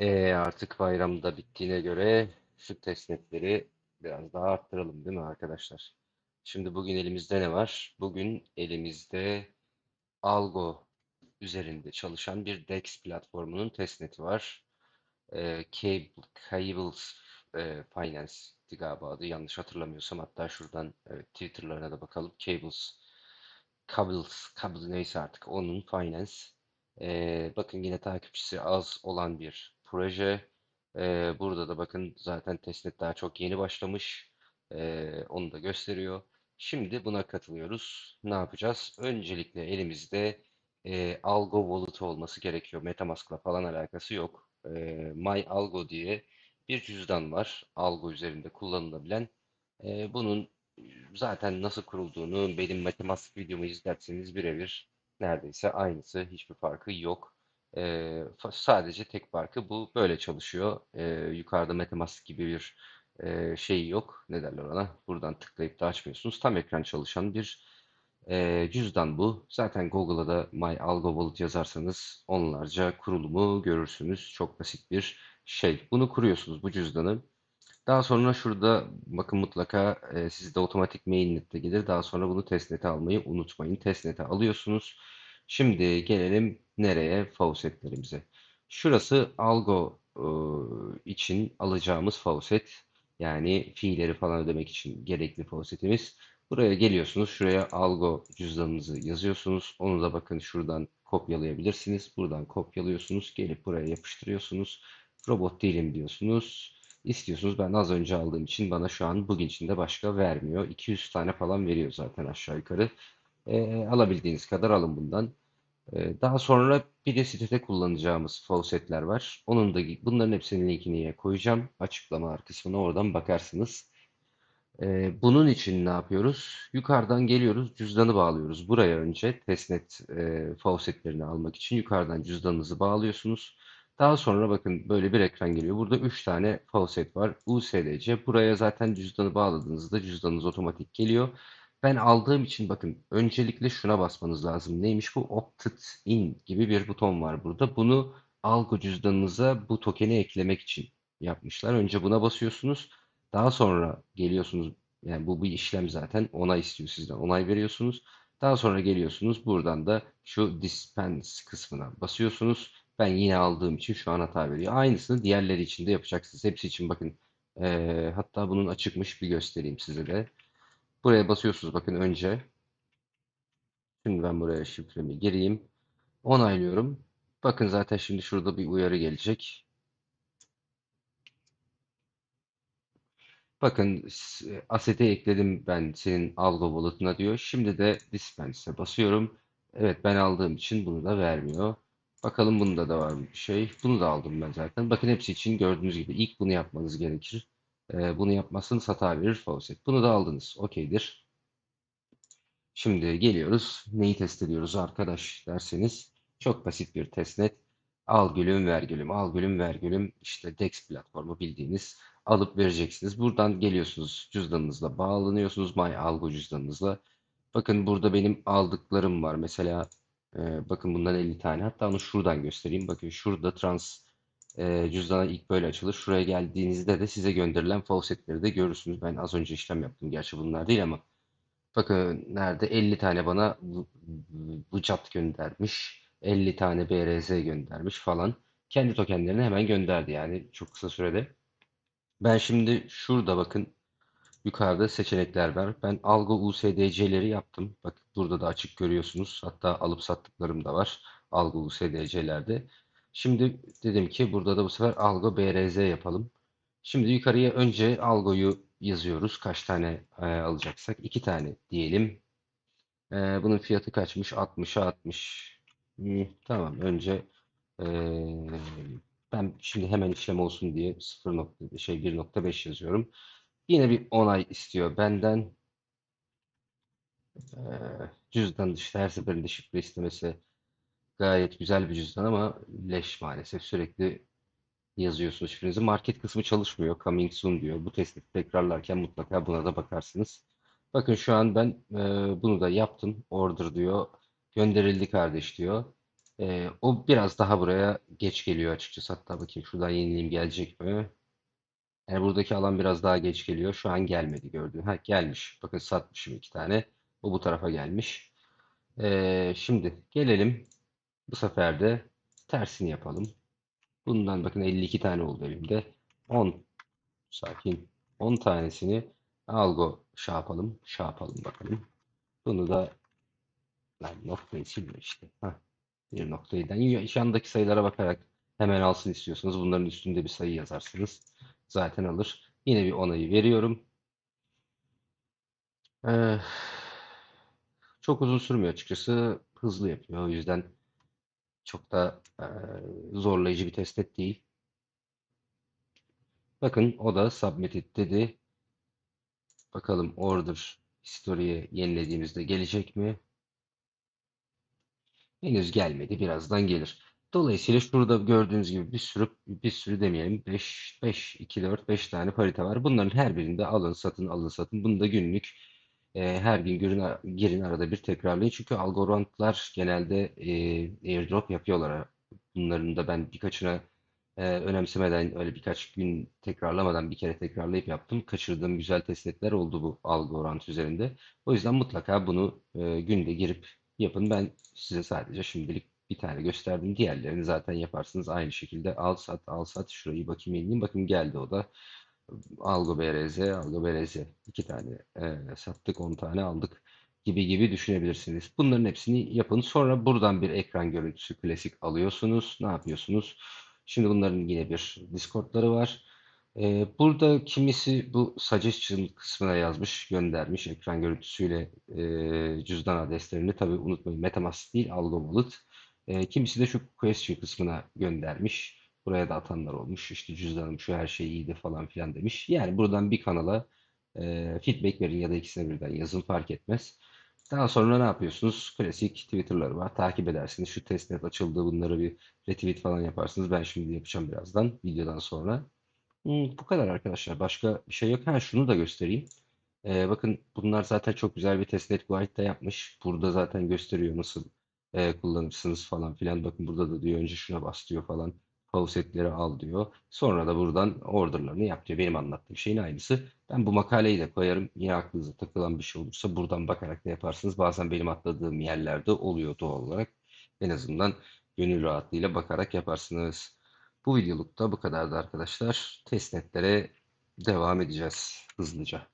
E, artık bayram da bittiğine göre şu testnetleri biraz daha arttıralım değil mi arkadaşlar? Şimdi bugün elimizde ne var? Bugün elimizde Algo üzerinde çalışan bir DEX platformunun testneti var. E, Cable, Cables e, Finance'di galiba adı yanlış hatırlamıyorsam. Hatta şuradan evet, Twitter'larına da bakalım. Cables, Cables, Cables neyse artık onun Finance. E, bakın yine takipçisi az olan bir proje. Ee, burada da bakın zaten testnet daha çok yeni başlamış. Ee, onu da gösteriyor. Şimdi buna katılıyoruz. Ne yapacağız? Öncelikle elimizde e, Algo Wallet olması gerekiyor. MetaMask'la falan alakası yok. Ee, My Algo diye bir cüzdan var. Algo üzerinde kullanılabilen. Ee, bunun zaten nasıl kurulduğunu benim MetaMask videomu izlerseniz birebir neredeyse aynısı. Hiçbir farkı yok. Fa- sadece tek farkı bu böyle çalışıyor. Ee, yukarıda MetaMask gibi bir e, şey yok. Ne derler ona? Buradan tıklayıp da açmıyorsunuz. Tam ekran çalışan bir e, cüzdan bu. Zaten Google'a da My Algo Wallet yazarsanız onlarca kurulumu görürsünüz. Çok basit bir şey. Bunu kuruyorsunuz bu cüzdanı. Daha sonra şurada bakın mutlaka e, sizde otomatik mainnet'te gelir. Daha sonra bunu testnet'e almayı unutmayın. Testnet'e alıyorsunuz. Şimdi gelelim nereye? Faucetlerimize. Şurası algo e, için alacağımız faucet. Yani fiilleri falan ödemek için gerekli faucetimiz. Buraya geliyorsunuz. Şuraya algo cüzdanınızı yazıyorsunuz. Onu da bakın şuradan kopyalayabilirsiniz. Buradan kopyalıyorsunuz. Gelip buraya yapıştırıyorsunuz. Robot değilim diyorsunuz. İstiyorsunuz. Ben az önce aldığım için bana şu an bugün içinde başka vermiyor. 200 tane falan veriyor zaten aşağı yukarı. E, alabildiğiniz kadar alın bundan. E, daha sonra bir de sitede kullanacağımız faucetler var. Onun da bunların hepsinin linkini koyacağım. Açıklamalar kısmına oradan bakarsınız. E, bunun için ne yapıyoruz? Yukarıdan geliyoruz, cüzdanı bağlıyoruz. Buraya önce testnet e, faucetlerini almak için yukarıdan cüzdanınızı bağlıyorsunuz. Daha sonra bakın böyle bir ekran geliyor. Burada 3 tane faucet var. USDC. Buraya zaten cüzdanı bağladığınızda cüzdanınız otomatik geliyor. Ben aldığım için bakın öncelikle şuna basmanız lazım. Neymiş bu? Opted in gibi bir buton var burada. Bunu algo cüzdanınıza bu tokeni eklemek için yapmışlar. Önce buna basıyorsunuz. Daha sonra geliyorsunuz. Yani bu bir işlem zaten. Onay istiyor sizden. Onay veriyorsunuz. Daha sonra geliyorsunuz. Buradan da şu dispense kısmına basıyorsunuz. Ben yine aldığım için şu an hata veriyor. Aynısını diğerleri için de yapacaksınız. Hepsi için bakın. Eee, hatta bunun açıkmış bir göstereyim size de. Buraya basıyorsunuz bakın önce. Şimdi ben buraya şifremi gireyim. Onaylıyorum. Bakın zaten şimdi şurada bir uyarı gelecek. Bakın asete ekledim ben senin algo wallet'ına diyor. Şimdi de dispense'e basıyorum. Evet ben aldığım için bunu da vermiyor. Bakalım bunda da var mı bir şey. Bunu da aldım ben zaten. Bakın hepsi için gördüğünüz gibi ilk bunu yapmanız gerekir. Ee, bunu yapmazsanız hata verir faucet. Bunu da aldınız. Okeydir. Şimdi geliyoruz. Neyi test ediyoruz arkadaş derseniz. Çok basit bir testnet. Al gülüm ver gülüm. Al gülüm ver gülüm. İşte DEX platformu bildiğiniz. Alıp vereceksiniz. Buradan geliyorsunuz. Cüzdanınızla bağlanıyorsunuz. My Algo cüzdanınızla. Bakın burada benim aldıklarım var. Mesela e, bakın bundan 50 tane. Hatta onu şuradan göstereyim. Bakın şurada trans e, cüzdana ilk böyle açılır. Şuraya geldiğinizde de size gönderilen faucetleri de görürsünüz. Ben az önce işlem yaptım. Gerçi bunlar değil ama. Bakın nerede 50 tane bana Bucat göndermiş. 50 tane BRZ göndermiş falan. Kendi tokenlerini hemen gönderdi yani çok kısa sürede. Ben şimdi şurada bakın yukarıda seçenekler var. Ben Algo USDC'leri yaptım. Bak burada da açık görüyorsunuz. Hatta alıp sattıklarım da var. Algo USDC'lerde. Şimdi dedim ki burada da bu sefer Algo BRZ yapalım. Şimdi yukarıya önce Algo'yu yazıyoruz. Kaç tane e, alacaksak. 2 tane diyelim. E, bunun fiyatı kaçmış? 60'a 60. Hmm, tamam. Önce e, ben şimdi hemen işlem olsun diye 0 nokta, şey 1.5 yazıyorum. Yine bir onay istiyor benden. E, cüzdan işte her seferinde şifre istemesi gayet güzel bir cüzdan ama leş maalesef sürekli yazıyorsunuz şifrenizi. Market kısmı çalışmıyor. Coming soon diyor. Bu testi tekrarlarken mutlaka buna da bakarsınız. Bakın şu an ben e, bunu da yaptım. Order diyor. Gönderildi kardeş diyor. Ee, o biraz daha buraya geç geliyor açıkçası. Hatta bakayım şuradan yenileyim gelecek mi? Yani buradaki alan biraz daha geç geliyor. Şu an gelmedi gördüğün. Ha gelmiş. Bakın satmışım iki tane. O bu tarafa gelmiş. Ee, şimdi gelelim. Bu sefer de tersini yapalım. Bundan bakın 52 tane oldu elimde. 10 sakin. 10 tanesini algo şey yapalım. Şey yapalım bakalım. Bunu da lan noktayı silme işte. Heh, bir noktayı. Yani yandaki sayılara bakarak hemen alsın istiyorsanız bunların üstünde bir sayı yazarsınız. Zaten alır. Yine bir onayı veriyorum. Ee, çok uzun sürmüyor açıkçası. Hızlı yapıyor. O yüzden çok da e, zorlayıcı bir testnet değil. Bakın o da submitted dedi. Bakalım order history'ye yenilediğimizde gelecek mi? Henüz gelmedi. Birazdan gelir. Dolayısıyla şurada gördüğünüz gibi bir sürü bir sürü demeyelim 5 5 2 4 5 tane parite var. Bunların her birinde alın satın alın satın. Bunu da günlük e, her gün girin, girin arada bir tekrarlayın. Çünkü algoritmalar genelde e, airdrop yapıyorlar. Bunların da ben birkaçına e, önemsemeden öyle birkaç gün tekrarlamadan bir kere tekrarlayıp yaptım. Kaçırdığım güzel testnetler oldu bu algorant üzerinde. O yüzden mutlaka bunu e, günde girip yapın. Ben size sadece şimdilik bir tane gösterdim. Diğerlerini zaten yaparsınız. Aynı şekilde al sat al sat şurayı bakayım yenileyim. Bakın geldi o da. Algo BRZ, Algo BRZ. iki tane e, sattık 10 tane aldık gibi gibi düşünebilirsiniz. Bunların hepsini yapın. Sonra buradan bir ekran görüntüsü klasik alıyorsunuz. Ne yapıyorsunuz? Şimdi bunların yine bir Discord'ları var. Ee, burada kimisi bu suggestion kısmına yazmış, göndermiş ekran görüntüsüyle e, cüzdan adreslerini. Tabii unutmayın MetaMask değil, Algo Wallet. E, kimisi de şu question kısmına göndermiş. Buraya da atanlar olmuş. İşte cüzdanım şu her şey iyiydi falan filan demiş. Yani buradan bir kanala e, feedback verin ya da ikisine birden yazın fark etmez. Daha sonra ne yapıyorsunuz? Klasik Twitter'ları var. Takip edersiniz. Şu testnet açıldı. Bunları bir retweet falan yaparsınız. Ben şimdi yapacağım birazdan. Videodan sonra. Hmm, bu kadar arkadaşlar. Başka bir şey yok. Ha şunu da göstereyim. Ee, bakın bunlar zaten çok güzel bir testnet guide'da yapmış. Burada zaten gösteriyor nasıl e, kullanırsınız falan filan. Bakın burada da diyor önce şuna bas diyor falan. Faucetleri al diyor. Sonra da buradan orderlarını yap diyor. Benim anlattığım şeyin aynısı. Ben bu makaleyi de koyarım. Yine aklınıza takılan bir şey olursa buradan bakarak da yaparsınız. Bazen benim atladığım yerlerde oluyor doğal olarak. En azından gönül rahatlığıyla bakarak yaparsınız. Bu videoluk da bu kadardı arkadaşlar. Testnetlere devam edeceğiz hızlıca.